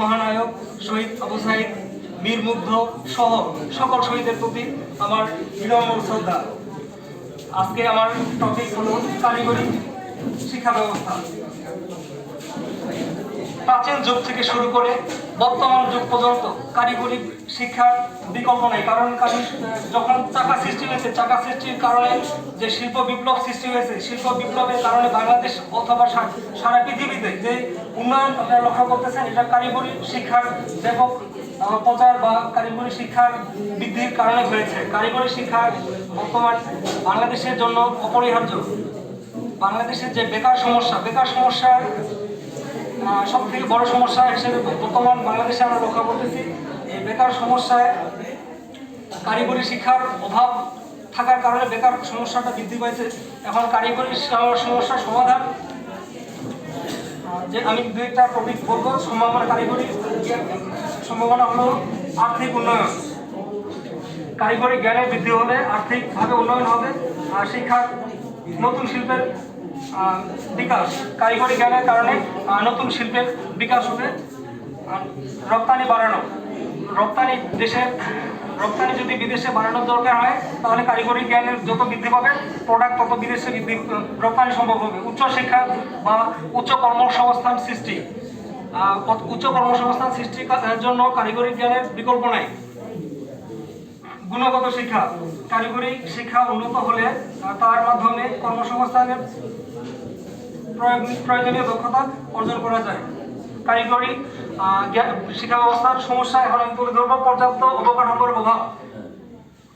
মহানায়ক শহীদ আবু সাইদ, মীর মুগ্ধ সহ সকল শহীদের প্রতি আমার বিনম্র শ্রদ্ধা। আজকে আমার টপিক হলো কারিগরি শিক্ষা ব্যবস্থা। প্রাচীন যুগ থেকে শুরু করে বর্তমান যুগ পর্যন্ত কারিগরি শিক্ষার বিকল্প নেই। কারণ কারি যখন চাকা সৃষ্টি হয়েছে, চাকা সৃষ্টির কারণে যে শিল্প বিপ্লব সৃষ্টি হয়েছে, শিল্প বিপ্লবের কারণে বাংলাদেশ অথবা সারা পৃথিবীতে যে উন্নয়ন আপনারা লক্ষ্য করতেছেন, এটা কারিগরি শিক্ষার ব্যাপক প্রচার বা কারিগরি শিক্ষার বৃদ্ধির কারণে হয়েছে। কারিগরি শিক্ষা বর্তমান বাংলাদেশের জন্য অপরিহার্য। বাংলাদেশের যে বেকার সমস্যা, বেকার সমস্যার সব থেকে বড় সমস্যা হিসেবে বর্তমান বাংলাদেশে আমরা লক্ষ্য করতেছি এই বেকার সমস্যায় কারিগরি শিক্ষার অভাব থাকার কারণে বেকার সমস্যাটা বৃদ্ধি পাইছে। এখন কারিগরি সমস্যার সমাধান যে আমি দু একটা টপিক বলব, সম্ভাবনা কারিগরি, সম্ভাবনা হলো আর্থিক উন্নয়ন। কারিগরি জ্ঞানের বৃদ্ধি হলে আর্থিকভাবে উন্নয়ন হবে, আর শিক্ষার নতুন শিল্পের বিকাশ, কারিগরি জ্ঞানের কারণে নতুন শিল্পের বিকাশ হবে। রপ্তানি বাড়ানো। রপ্তানি দেশের রপ্তানি যদি বিদেশে বাড়ানোর দরকার হয়, তাহলে কারিগরি জ্ঞানের যত বৃদ্ধি পাবে প্রোডাক্ট তত বিদেশে বৃদ্ধি, রপ্তানি সম্ভব হবে। উচ্চ শিক্ষা বা উচ্চ কর্মসংস্থান সৃষ্টি। উচ্চ কর্মসংস্থান সৃষ্টির জন্য কারিগরি জ্ঞানের বিকল্প নাই। গুণগত শিক্ষা। কারিগরি শিক্ষা উন্নত হলে তার মাধ্যমে কর্মসংস্থানের প্রয়োজনীয় দক্ষতা অর্জন করা যায়। কারিগরি শিক্ষা ব্যবস্থার সমস্যা এখন আমি তুলে ধরবো পর্যাপ্ত অবকাঠামোর অভাব।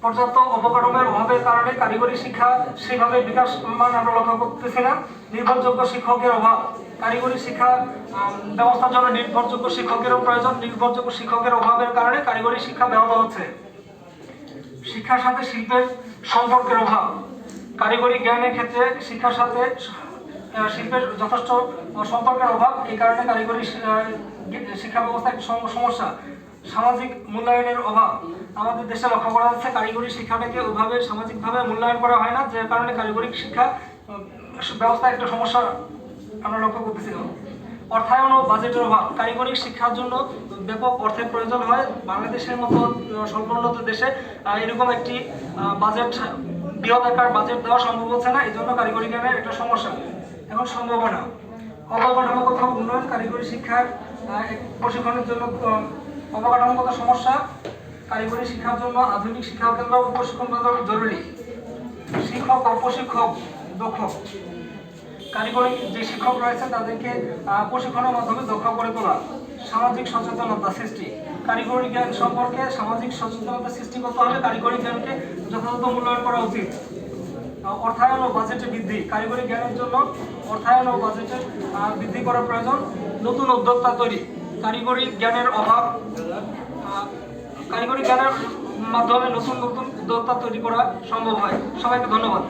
পর্যাপ্ত অবকাঠামোর অভাবের কারণে কারিগরি শিক্ষা সেভাবে বিকাশ মান আমরা লক্ষ্য করতেছি না। নির্ভরযোগ্য শিক্ষকের অভাব। কারিগরি শিক্ষা ব্যবস্থার জন্য নির্ভরযোগ্য শিক্ষকেরও প্রয়োজন। নির্ভরযোগ্য শিক্ষকের অভাবের কারণে কারিগরি শিক্ষা ব্যাহত হচ্ছে। শিক্ষার সাথে শিল্পের সম্পর্কের অভাব। কারিগরি জ্ঞানের ক্ষেত্রে শিক্ষার সাথে শিল্পের যথেষ্ট সম্পর্কের অভাব, এই কারণে কারিগরি শিক্ষা ব্যবস্থা একটি সম- সমস্যা, সামাজিক মূল্যায়নের অভাব। আমাদের দেশে লক্ষ্য করা যাচ্ছে কারিগরি শিক্ষাটাকে ওভাবে সামাজিকভাবে মূল্যায়ন করা হয় না, যে কারণে কারিগরি শিক্ষা ব্যবস্থা একটা সমস্যা আমরা লক্ষ্য করতেছিলাম। অর্থায়ন ও বাজেটের অভাব। কারিগরি শিক্ষার জন্য ব্যাপক অর্থের প্রয়োজন হয়। বাংলাদেশের মতো স্বল্পোন্নত দেশে এরকম একটি বাজেট বৃহৎ আকার বাজেট দেওয়া সম্ভব হচ্ছে না এই জন্য কারিগরি জ্ঞানের একটা সমস্যা। এখন সম্ভাবনা। অবকাঠামোগত উন্নয়ন, কারিগরি শিক্ষার প্রশিক্ষণের জন্য অবকাঠামোগত সমস্যা, কারিগরি শিক্ষার জন্য আধুনিক শিক্ষা কেন্দ্র ও প্রশিক্ষণ কেন্দ্র জরুরি। শিক্ষক ও প্রশিক্ষক দক্ষ। কারিগরি যে শিক্ষক রয়েছে তাদেরকে প্রশিক্ষণের মাধ্যমে দক্ষ করে তোলা। সামাজিক সচেতনতা সৃষ্টি। কারিগরি জ্ঞান সম্পর্কে সামাজিক সচেতনতা সৃষ্টি করতে হলে কারিগরি জ্ঞানকে যথাযথ মূল্যায়ন করা উচিত। অর্থায়ন ও বাজেটে বৃদ্ধি। কারিগরি জ্ঞানের জন্য অর্থায়ন ও বাজেটে বৃদ্ধি করা প্রয়োজন। নতুন উদ্যোক্তা তৈরি। কারিগরি জ্ঞানের অভাব কারিগরি জ্ঞানের মাধ্যমে নতুন নতুন উদ্যোক্তা তৈরি করা সম্ভব হয়। সবাইকে ধন্যবাদ।